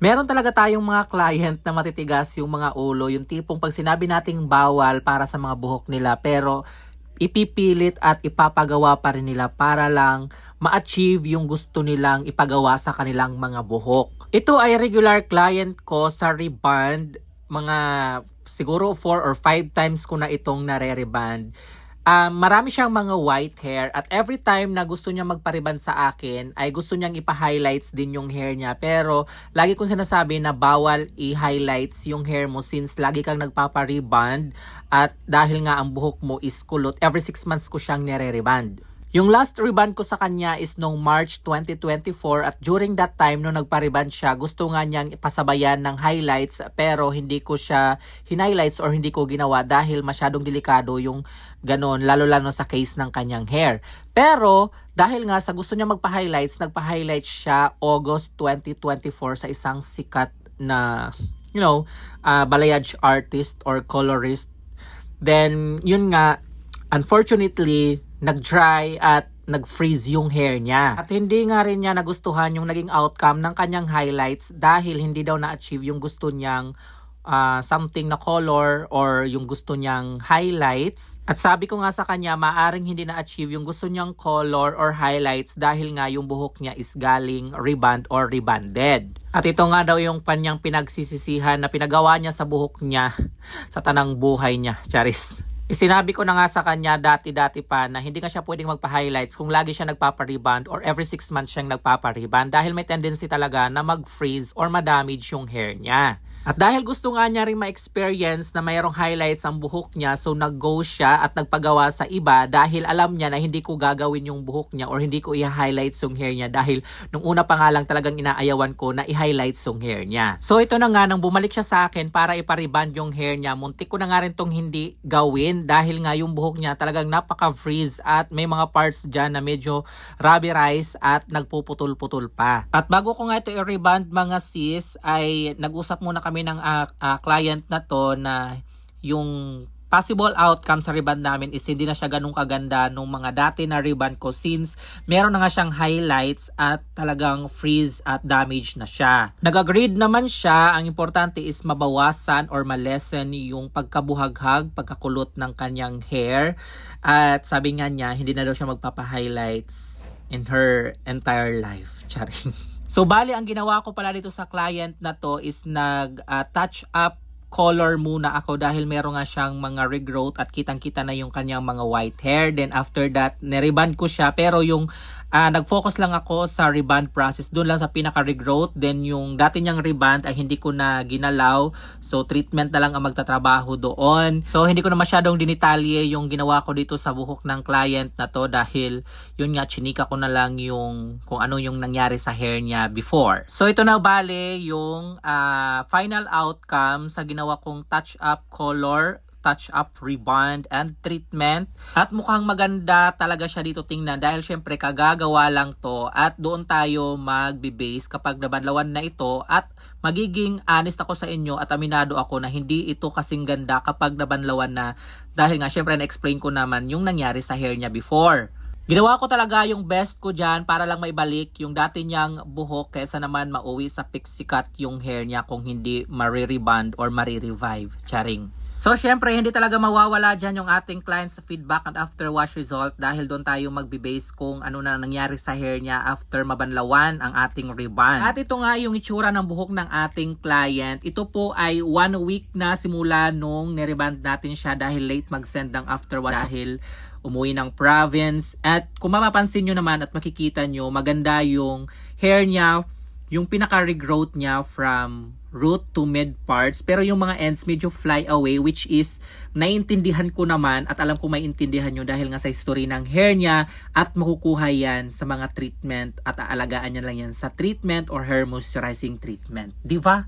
Meron talaga tayong mga client na matitigas yung mga ulo, yung tipong pag sinabi nating bawal para sa mga buhok nila, pero ipipilit at ipapagawa pa rin nila para lang ma-achieve yung gusto nilang ipagawa sa kanilang mga buhok. Ito ay regular client ko sa reband, mga siguro 4 or 5 times ko na itong nare-reband. Um, marami siyang mga white hair at every time na gusto niya magpariban sa akin ay gusto niyang ipa-highlights din yung hair niya pero lagi kong sinasabi na bawal i-highlights yung hair mo since lagi kang nagpapa-reband at dahil nga ang buhok mo is kulot every 6 months ko siyang nire-reband. Yung last reband ko sa kanya is nung March 2024 at during that time nung nagpa-reband siya, gusto nga niyang pasabayan ng highlights pero hindi ko siya hinighlights or hindi ko ginawa dahil masyadong delikado yung ganon, lalo-lalo sa case ng kanyang hair. Pero dahil nga sa gusto niya magpa-highlights, nagpa-highlights siya August 2024 sa isang sikat na, you know, uh, balayage artist or colorist. Then, yun nga, unfortunately, nag-dry at nag-freeze yung hair niya. At hindi nga rin niya nagustuhan yung naging outcome ng kanyang highlights dahil hindi daw na-achieve yung gusto niyang uh, something na color or yung gusto niyang highlights. At sabi ko nga sa kanya, maaring hindi na-achieve yung gusto niyang color or highlights dahil nga yung buhok niya is galing reband or rebanded. At ito nga daw yung kanyang pinagsisisihan na pinagawa niya sa buhok niya sa tanang buhay niya. Charis. Isinabi ko na nga sa kanya dati-dati pa na hindi nga siya pwedeng magpa-highlights kung lagi siya nagpapa-reband or every 6 months siyang nagpapa-reband dahil may tendency talaga na mag-freeze or ma-damage yung hair niya. At dahil gusto nga niya rin ma-experience na mayroong highlights ang buhok niya, so nag-go siya at nagpagawa sa iba dahil alam niya na hindi ko gagawin yung buhok niya or hindi ko i-highlights yung hair niya dahil nung una pa nga lang talagang inaayawan ko na i-highlights yung hair niya. So ito na nga, nang bumalik siya sa akin para ipariband yung hair niya, muntik ko na nga rin tong hindi gawin dahil nga yung buhok niya talagang napaka-freeze at may mga parts dyan na medyo rubberize at nagpuputol-putol pa. At bago ko nga ito i-reband mga sis, ay nag-usap muna kami ng uh, uh, client na to na yung possible outcome sa reband namin is hindi na siya ganun kaganda nung mga dati na reband ko since meron na nga siyang highlights at talagang freeze at damage na siya. Nag-agreed naman siya, ang importante is mabawasan or malesen yung pagkabuhaghag, pagkakulot ng kanyang hair at sabi nga niya hindi na daw siya magpapa-highlights in her entire life. Charing. So bali ang ginawa ko pala dito sa client na to is nag uh, touch up color muna ako dahil meron nga siyang mga regrowth at kitang-kita na yung kanyang mga white hair. Then after that, nireband ko siya pero yung uh, nag-focus lang ako sa reband process doon lang sa pinaka-regrowth. Then yung dati niyang reband ay hindi ko na ginalaw. So treatment na lang ang magtatrabaho doon. So hindi ko na masyadong dinitalye yung ginawa ko dito sa buhok ng client na to dahil yun nga chinika ko na lang yung kung ano yung nangyari sa hair niya before. So ito na bale yung uh, final outcome sa ginawa ginawa kong touch up color touch up rebond and treatment. At mukhang maganda talaga siya dito tingnan dahil syempre kagagawa lang to at doon tayo magbe-base kapag nabanlawan na ito at magiging honest ako sa inyo at aminado ako na hindi ito kasing ganda kapag nabanlawan na. Dahil nga syempre na-explain ko naman yung nangyari sa hair niya before Ginawa ko talaga yung best ko dyan para lang maibalik yung dati niyang buhok kaysa naman mauwi sa pixie cut yung hair niya kung hindi maririband or marirevive. Charing. So, syempre, hindi talaga mawawala dyan yung ating client sa feedback and after wash result dahil doon tayo magbe-base kung ano na nangyari sa hair niya after mabanlawan ang ating reband. At ito nga yung itsura ng buhok ng ating client. Ito po ay one week na simula nung nireband natin siya dahil late mag-send ng after wash dahil umuwi ng province. At kung mapapansin nyo naman at makikita nyo, maganda yung hair niya, yung pinaka-regrowth niya from root to mid parts. Pero yung mga ends medyo fly away which is naiintindihan ko naman at alam ko maintindihan nyo dahil nga sa history ng hair niya at makukuha yan sa mga treatment at aalagaan niya lang yan sa treatment or hair moisturizing treatment. Di ba?